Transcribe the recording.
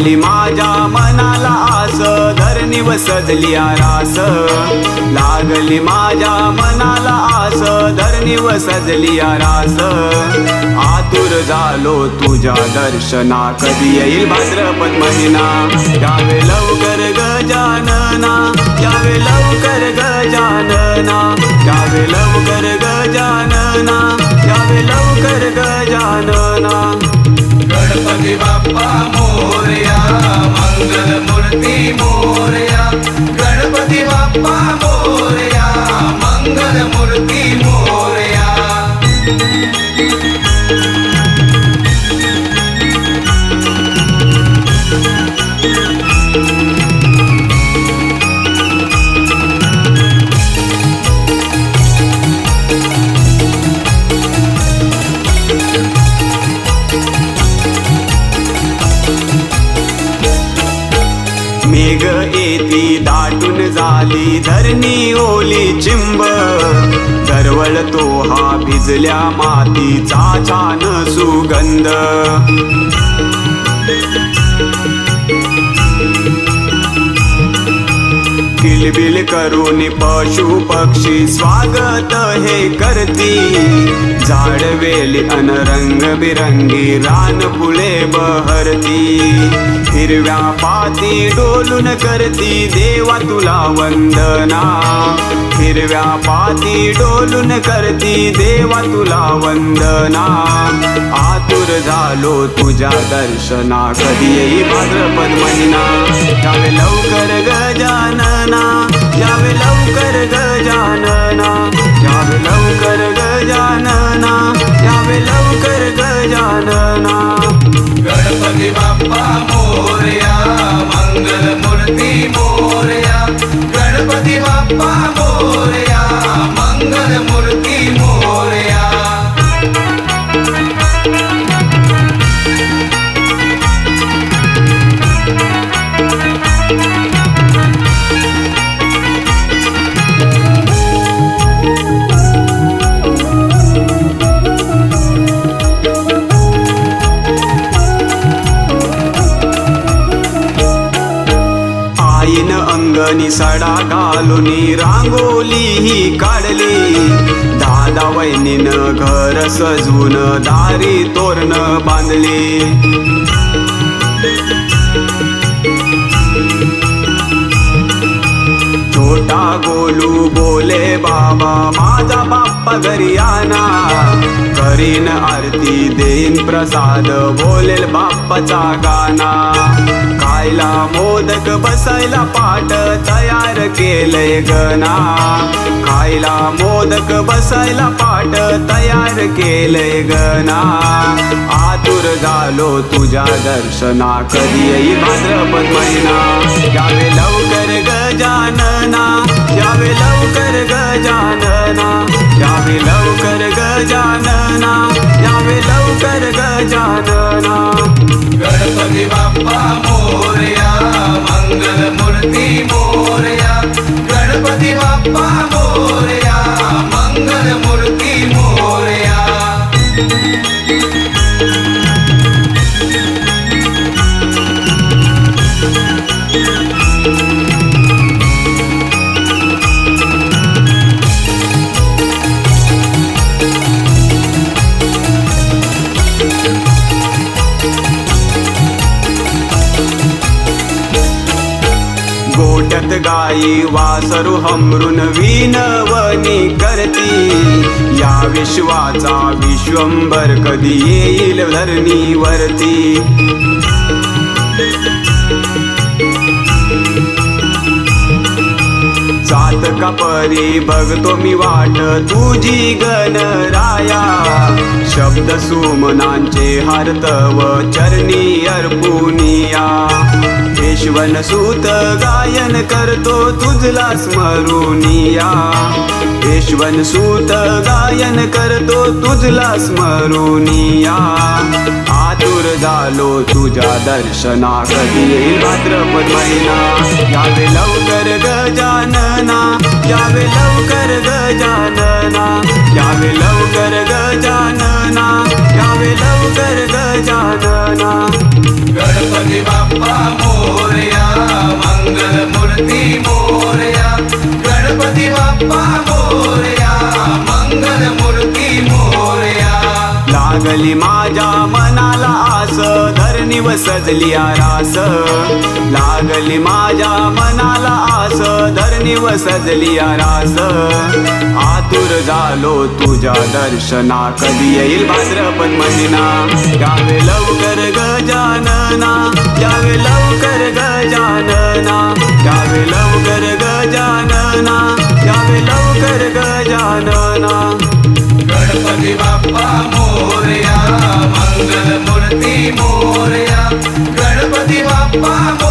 लागली माझ्या मनाला आस धरणी व आरास लागली माझ्या मनाला आस धरणी व आरास आतुर झालो तुझ्या दर्शना कधी येईल भाद्रपद महिना. यावे लवकर गजानना यावे लवकर गजानना यावे लवकर गजानना यावे मेघ येती दाटून झाली धरणी ओली चिंब. दरवळतो हा भिजल्या मातीचा छान सुगंध. किलबिल करून पशु पक्षी स्वागत हे करती. झाडवेली अन रंग बिरंगी रान फुले बहरती. हिरव्या पाती डोलून करती देवा तुला वंदना. हिरव्या पाती डोलून करती देवा तुला वंदना. आतुर झालो तुझ्या दर्शना कधी येई भाद्रपद महिना. लवकर गजानना. यावे लवकर गजानना यावे लवकर गजानना यावे लवकर गजानना गणपती बाप्पा मोरया मंगल मूर्ती मोरया गणपती बाप्पा अंगणी सडा घालून रांगोली ही काढली. दादा वहिनीन घर सजून दारी तोरण बांधली. छोटा गोलू बोले बाबा माझा बाप्पा घरी आना करीन आरती देईन प्रसाद बोलेल बाप्पाचा गाना खायला मोदक बसायला पाट तयार केलंय गना खायला मोदक बसायला पाट तयार केलंय गना आतुर झालो तुझ्या दर्शना कधी येई भाद्रपद महिना. यावे लवकर गजानना यावे लवकर गजानना यावे लवकर गजानना यावे लवकर गजानना. thank you. आई गाई वासरू हमरून विनवणी करती. या विश्वाचा विश्वंभर कधी येईल धरणीवरती. सात कापरी बघतो मी वाट तुझी गणराया शब्द सुमनांचे हर्तव चरणी अर्पुनिया. केशवन सूत गायन करतो तुझला स्मरुनिया. केशवन सूत गायन करतो तुझला स्मरुनिया. आतुर झालो तुझ्या दर्शना कधी येईल भाद्रपद महिना. यावे लवकर गजानना यावे लवकर गजानना यावे लवकर लागली माझ्या मनाला आस धरणीव सजली आरास. लागली माझ्या मनाला आस धरणीव सजली आरास. आतुर झालो तुझ्या दर्शना कधी येईल भाद्रपद महिना यावे लवकर गजानना यावे लवकर मोरया. गणपती बाप्पा